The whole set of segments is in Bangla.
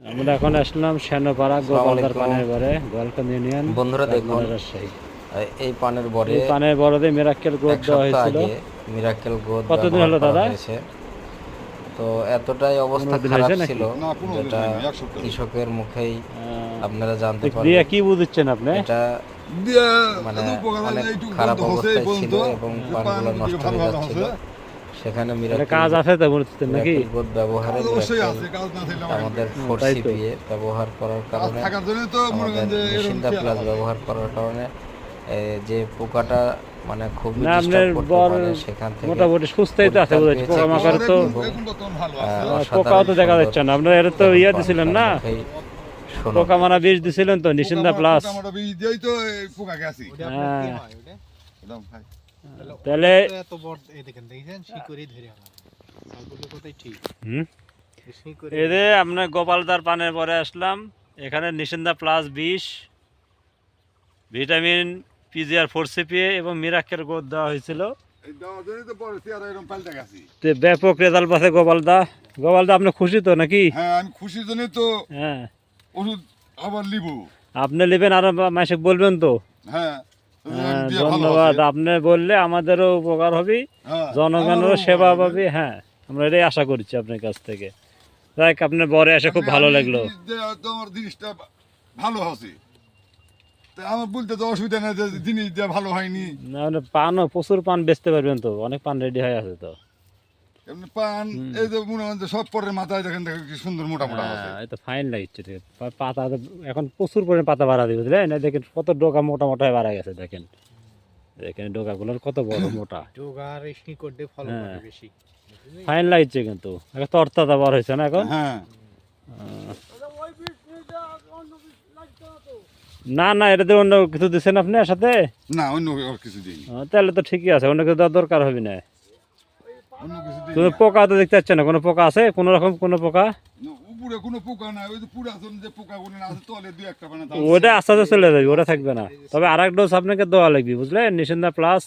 আমরা এখন আসলাম শ্যানপাড়া গোপালদার পানের বরে গোয়ালকান্দ ইউনিয়ন বন্ধুরা দেখুন এই পানের বরে এই পানের বরদে মেরাক্কেল গ্রোথ দেওয়া হয়েছিল। আগে গ্রোথ কতদিন হলো দাদা? তো এতটাই অবস্থা খারাপ ছিল যেটা। কৃষকের মুখেই আপনারা জানতে দিয়ে পারবেন কি বুঝছেন আপনি? এটা দিয়ে মানে অনেক খারাপ অবস্থায় ছিল এবং পানগুলো নষ্ট হয়ে যাচ্ছিল। সেখানে কাজ আছে তো নাকি? ব্যবহারে আমার আমাদের ফোর সিপিএ ব্যবহার করার কারণে মনে মেশিনটা প্লাস ব্যবহার করার কারণে যে পোকাটা মানে খুব না আপনার বর মোটামুটি সুস্থই তো আছে বোঝাচ্ছে পোকামাকড় তো। পোকাও তো দেখা যাচ্ছে না। আপনারা এটা তো ইয়ে দিছিলেন না? শোনো। পোকা মারা বীজ দিছিলেন তো নিশিন্দা প্লাস বীজ দিয়েই তো পোকা গেছে। হ্যাঁ। একদম ভাই। তাহলে এত বড় এই দেখেন দেখেছেন? শিকড়ি ধরে আমার। সবগুলো কথাই ঠিক। হুম? এদের আপনার গোপালদার পানের পরে আসলাম এখানে নিশিন্দা প্লাস বিষ ভিটামিন পিজিআর ফোর সিপিএ এবং মিরাক্কের গোদ দেওয়া হয়েছিল। এই দেওয়ার জন্যই তো পরে চেহারা এরকম পাল্টে গেছে। তো ব্যাপক রেজাল্ট পাচ্ছে গোপালদা। গোপালদা আপনি খুশি তো নাকি? হ্যাঁ, আমি খুশির জন্যই তো হ্যাঁ। ওষুধ আবার লিব। আপনি নেবেন আর মাসে বলবেন তো। হ্যাঁ, হ্যাঁ, দিয়ে ভালো ধন্যবাদ। আপনি বললে আমাদেরও উপকার হবে হ্যাঁ, জনগণেরও সেবা ভালো পাবে হ্যাঁ। আমরা এটাই আশা করছি আপনার কাছ থেকে। যাই আপনার বরে এসে খুব ভালো লাগল। তোমার জিনিসটা ভালো আছে আমার বলতে তো অসুবিধা নেই জিনিস দেওয়া ভালো হয়নি। না মানে পানও প্রচুর পান বেচতে পারবেন তো অনেক পান রেডি হয়ে আছে তো। পান এই যে মনে হয় সব পরের মাথায় দেখেন দেখেন কি সুন্দর মোটা মোটা হ্যাঁ, এই তো ফাইন লাগছে পাতা এখন প্রচুর পরিমাণে পাতা বাড়া দিবে বুঝলেন? দেখেন কত ডোকা মোটা মোটা হয়ে বাড়া গেছে দেখেন। দেখেন ডোকাগুলোর কত বড় মোটা? ফল হ্যাঁ। বেশি। ফাইন লাগছে কিন্তু। এখন তরতাজা বার হয়েছে না এখন? হ্যাঁ। না না এটাতে অন্য কিছু দিচ্ছেন আপনি সাথে? না অন্য কিছু দিইনি। তাহলে তো ঠিকই আছে অন্য কিছু দেওয়ার দরকার হবে না। অন্য কোনো পোকা তো দেখতে পাচ্ছেন না কোনো পোকা আছে? কোনো রকম কোনো পোকা? না, উপরে কোনো পোকা নাই ওই যে পুরাতন যে পোকাগুলো আছে তলে দুই একটা মানে ওটা আস্তে আস্তে চলে যাবে ওটা থাকবে না। তবে আর এক ডোজ আপনাকে দেওয়া লাগবে বুঝলেন? নিশিন্দা প্লাস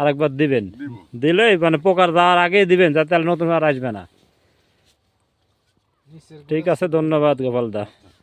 আরেকবার দিবেন। দিব। দিলে মানে পোকার দেওয়ার আগেই দিবেন যাতে আর নতুন আর আসবে না। ঠিক আছে ধন্যবাদ গোপালদা।